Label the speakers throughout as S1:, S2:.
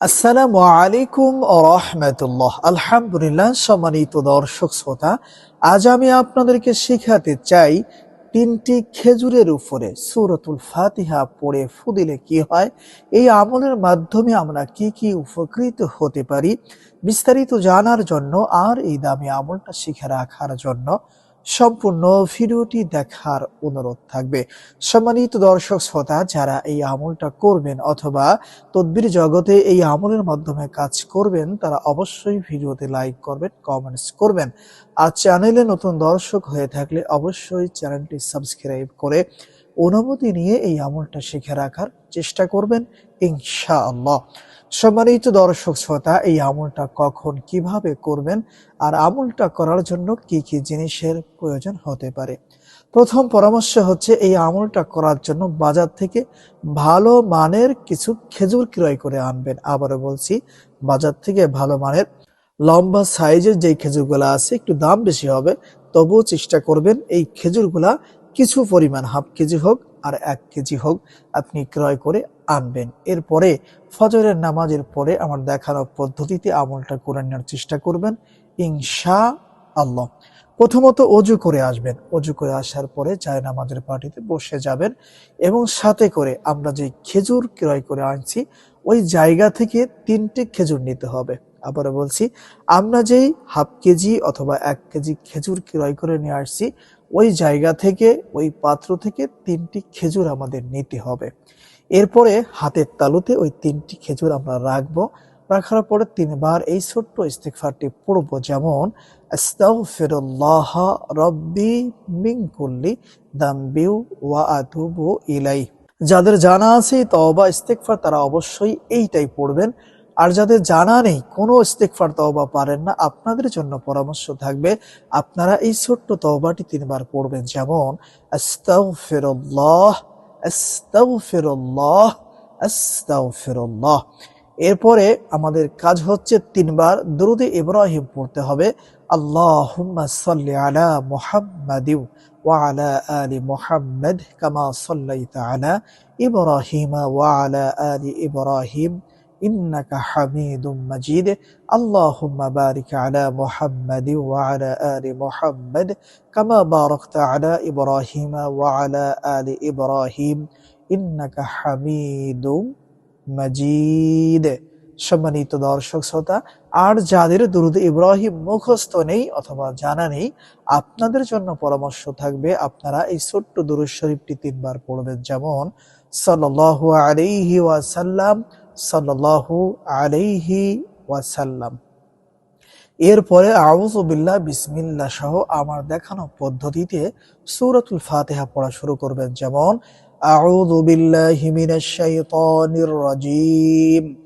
S1: আসসালামু আলাইকুম রহমতুল্লাহ। আলহামদুলিল্লাহ, সম্মানিত দর্শক শ্রোতা, আজ আমি আপনাদেরকে শেখাতে চাই তিনটি খেজুরের উপরে সুরতুল ফাতিহা পড়ে ফুদিলে কি হয়, এই আমলের মাধ্যমে আমরা কি কি উপকৃত হতে পারি, বিস্তারিত জানার জন্য আর এই দামি আমলটা শিখে রাখার জন্য সম্পূর্ণ ভিডিওটি দেখার অনুরোধ থাকবে। সম্মানিত দর্শক শ্রোতা, যারা এই আমলটা করবেন অথবা তদ্বির জগতে এই আমলের মাধ্যমে কাজ করবেন, তারা অবশ্যই ভিডিওতে লাইক করবেন কমেন্টস করবেন। আর চ্যানেলে নতুন দর্শক হয়ে থাকলে অবশ্যই চ্যানেলটি সাবস্ক্রাইব করে অনুমতি নিয়ে এই আমলটা শিখে রাখার চেষ্টা করবেন ইনশাআল্লাহ। সম্মানিত দর্শক শ্রোতা, এই আমলটা কখন কীভাবে করবেন আর আমলটা করার জন্য কি কি জিনিসের প্রয়োজন হতে পারে? প্রথম পরামর্শ হচ্ছে এই আমলটা করার জন্য বাজার থেকে ভালো মানের কিছু খেজুর ক্রয় করে আনবেন। আবারও বলছি, বাজার থেকে ভালো মানের লম্বা সাইজের যে খেজুরগুলা আছে, একটু দাম বেশি হবে, তবুও চেষ্টা করবেন এই খেজুরগুলা কিছু পরিমাণ হাফ কেজি হোক আর এক কেজি হোক আপনি ক্রয় করে আনবেন। এরপরে ফজরের নামাজের পরে আমার দেখানো পদ্ধতিতে আমলটা করে নেওয়ার চেষ্টা করবেন ইনশা আল্লাহ প্রথমত অজু করে আসবেন। অজু করে আসার পরে চায় নামাজের পার্টিতে বসে যাবেন এবং সাথে করে আমরা যে খেজুর ক্রয় করে আনছি, ওই জায়গা থেকে তিনটে খেজুর নিতে হবে। আবারও বলছি, আমরা যেই হাফ কেজি অথবা এক কেজি খেজুর ক্রয় করে নিয়ে আসছি, ওই জায়গা থেকে, ওই পাত্র থেকে তিনটি খেজুর আমাদের নিতে হবে। এরপরে হাতের তালুতে ওই তিনটি খেজুর আমরা রাখব। রাখার পরে তিনবার এই ছোট্ট ইস্তেকফারটি পড়ব, যেমন রব্বি ইলাই যাদের জানা আছে তওবা ইস্তেকফার তারা অবশ্যই এইটাই পড়বেন। আর যাদের জানা নেই, কোনো ইস্তেকফার তওবা পারেন না, আপনাদের জন্য পরামর্শ থাকবে, আপনারা এই ছোট্ট তওবাটি তিনবার পড়বেন। যেমন, আস্তাগফিরুল্লাহ আস্তাগফিরুল্লাহ আস্তাগফিরুল্লাহ। এরপরে আমাদের কাজ হচ্ছে তিনবার দরুদে ইব্রাহিম পড়তে হবে। আল্লাহুম্মা সাল্লি আলা মুহাম্মাদিউ ওয়া আলা আলি মুহাম্মাদ কামা সাল্লাইতা আলা ইব্রাহিম ওয়া আলা সম্মানিত দর্শক শ্রোতা, আর যাদের দুরুদ ইব্রাহিম মুখস্থ নেই অথবা জানা নেই, আপনাদের জন্য পরামর্শ থাকবে আপনারা এই ছোট্ট দুরু তিনবার পড়বেন। যেমন সাল্লাহ আলিহাসাল্লাম সাল্লাহু আলাইহি ওয়াসাল্লাম। এরপরে আউজবিল্লা বিসমিল্লা সহ আমার দেখানো পদ্ধতিতে সুরতুল ফাতেহা পড়া শুরু করবেন। যেমন আউজবিল্লা হিমিনাশ শাইতানির রাজিম।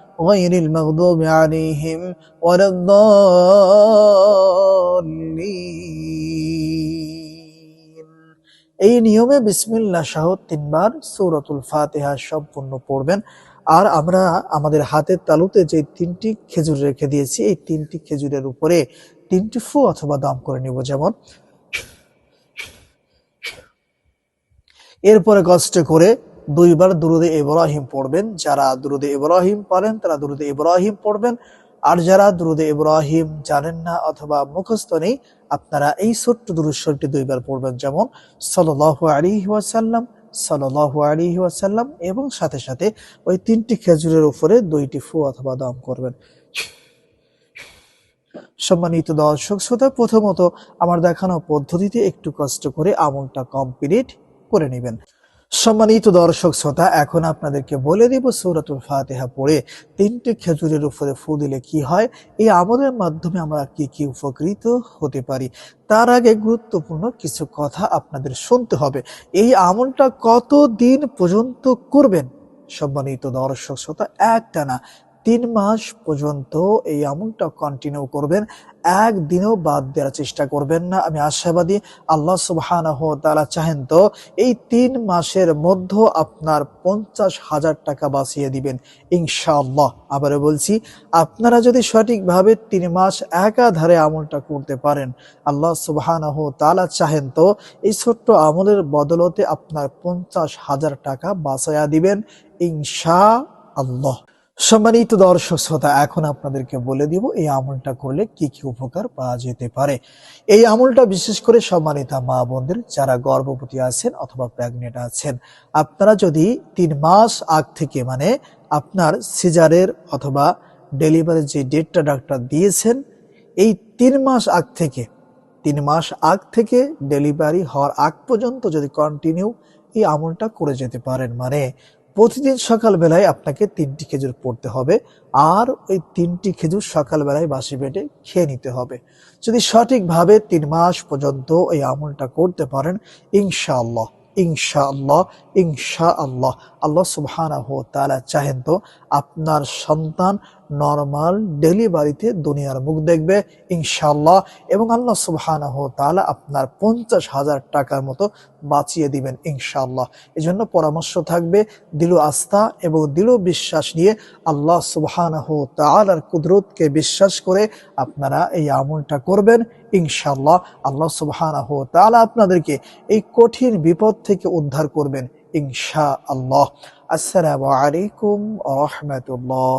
S1: غير المغضوب عليهم ولا الضالين এই নিয়মে বিসমিল্লাহ সহ তিনবার সূরাতুল ফাতিহা সম্পূর্ণ পড়বেন আর আমরা আমাদের হাতের তালুতে যে তিনটি খেজুর রেখে দিয়েছি এই তিনটি খেজুরের উপরে তিনটি ফু অথবা দাম করে নিব যেমন এরপরে কষ্ট করে দুইবার দুরুদে ইব্রাহিম পড়বেন। যারা দুরুদে ইব্রাহিম পারেন, তারা দুরুদে ইব্রাহিম পড়বেন। আর যারা দুরুদে ইব্রাহিম জানেন না অথবা মুখস্থ নেই, আপনারা এই ছোট্ট দুরুদ শরীফটি দুইবার পড়বেন। যেমন, সাল্লাল্লাহু আলাইহি ওয়াসাল্লাম, সাল্লাল্লাহু আলাইহি ওয়াসাল্লাম এবং সাথে সাথে ওই তিনটি খেজুরের উপরে দুইটি ফু অথবা দাম করবেন। সম্মানিত দর্শক শ্রোতা, প্রথমত আমার দেখানো পদ্ধতিতে একটু কষ্ট করে আমলটা কমপ্লিট করে নেবেন। সম্মানিত দর্শক শ্রোতা, এখন আপনাদেরকে বলে দেব সৌরাতুল ফাতেহা পড়ে তিনটি খেজুরের উপরে ফু দিলে কি হয়? এই আমলের মাধ্যমে আমরা কি কি উপকৃত হতে পারি? তার আগে গুরুত্বপূর্ণ কিছু কথা আপনাদের শুনতে হবে। এই আমলটা কত দিন পর্যন্ত করবেন? সম্মানিত দর্শক শ্রোতা, একটানা তিন মাস পর্যন্ত এই আমলটা কন্টিনিউ করবেন। একদিনও বাদ দেওয়ার চেষ্টা করবেন না। আমি আশাবাদী আল্লাহ ওয়া তাআলা চাহেন তো এই তিন মাসের মধ্যে আপনার পঞ্চাশ হাজার টাকা বাঁচিয়ে দিবেন, ইনশাআল্লাহ। আবারও বলছি, আপনারা যদি সঠিকভাবে তিন মাস একাধারে আমলটা করতে পারেন, আল্লাহ সুবহানাহ ওয়া তাআলা চাহেন তো এই ছোট্ট আমলের বদলতে আপনার পঞ্চাশ হাজার টাকা বাঁচাইয়া দিবেন ইনশা আল্লাহ সম্মানিত দর্শক শ্রোতা, এখন আপনাদেরকে বলে দিব এই আমলটা করলে কি কি উপকার পাওয়া যেতে পারে। এই আমলটা বিশেষ করে সম্মানিতা মা বোনদের যারা গর্ভবতী আছেন অথবা প্রেগনেন্ট আছেন, আপনারা যদি তিন মাস আগ থেকে মানে আপনার সিজারের অথবা ডেলিভারির যে ডেটটা ডাক্তার দিয়েছেন, এই তিন মাস আগ থেকে, তিন মাস আগ থেকে ডেলিভারি হওয়ার আগ পর্যন্ত যদি কন্টিনিউ এই আমলটা করে যেতে পারেন। মানে প্রতিদিন সকালবেলায় আপনাকে তিনটি খেজুর পড়তে হবে, আর ওই তিনটি খেজুর সকালবেলায় বাসি পেটে খেয়ে নিতে হবে। যদি সঠিকভাবে তিন মাস পর্যন্ত এই আমলটা করতে পারেন, ইনশাআল্লাহ ইনশাআল্লাহ ইনশাআল্লাহ। আল্লাহ সুবহানাহু তাআলা চাহেন তো আপনার সন্তান নরমাল ডেলিভারিতে দুনিয়ার মুখ দেখবে ইনশাল্লাহ এবং আল্লাহ তাআলা আপনার পঞ্চাশ হাজার টাকার মতো বাঁচিয়ে দিবেন, ইনশাআল্লাহ। এজন্য পরামর্শ থাকবে দিল আস্থা এবং দিল বিশ্বাস নিয়ে আল্লাহ সুবহানাহু ওয়া তাআলার কুদরতকে বিশ্বাস করে আপনারা এই আমলটা করবেন ইনশাল্লাহ আল্লাহ সুবহানাহু ওয়া তাআলা আপনাদেরকে এই কঠিন বিপদ থেকে উদ্ধার করবেন ইনশা আল্লাহ আসসালামু আলাইকুম রাহমাতুল্লাহ।